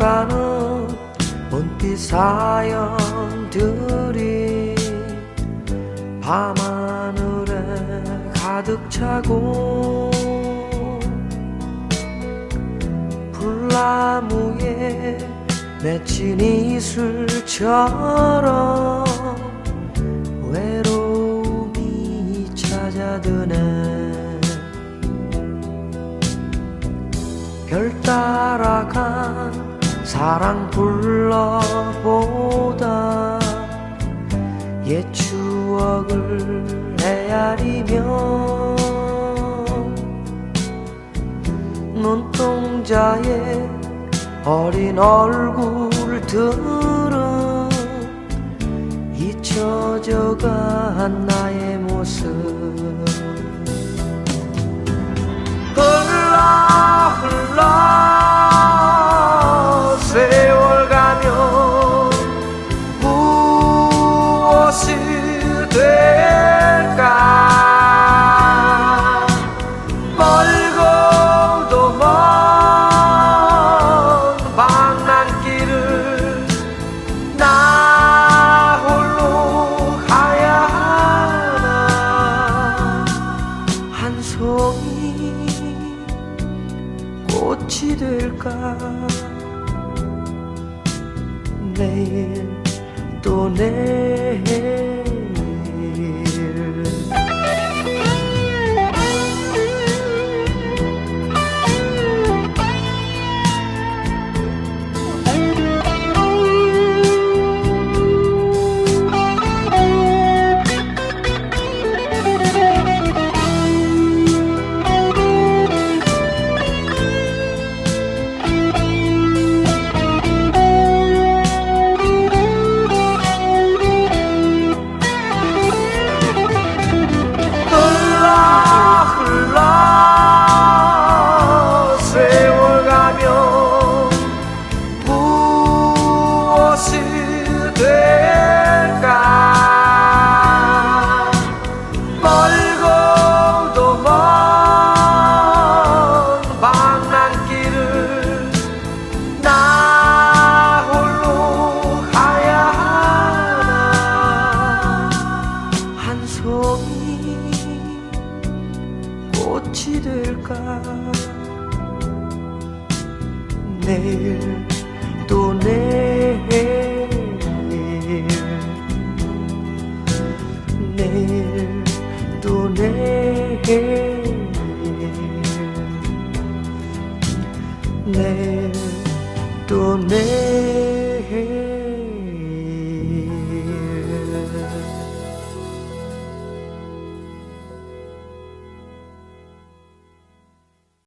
스쳐가는 은빛 사연들이 밤하늘에 가득 차고 불나무에 맺힌 이슬처럼 외로움이 찾아드네. 별 따라간 사랑 불러보다 옛 추억을 헤아리며 눈동자에 어린 얼굴들은 잊혀져간 나의 모습. 흘러 흘러 꽃이 될까? 내일 또 내일 꽃이 될까? 내일 또 내일. 내일 또 내일. 내일 또 내일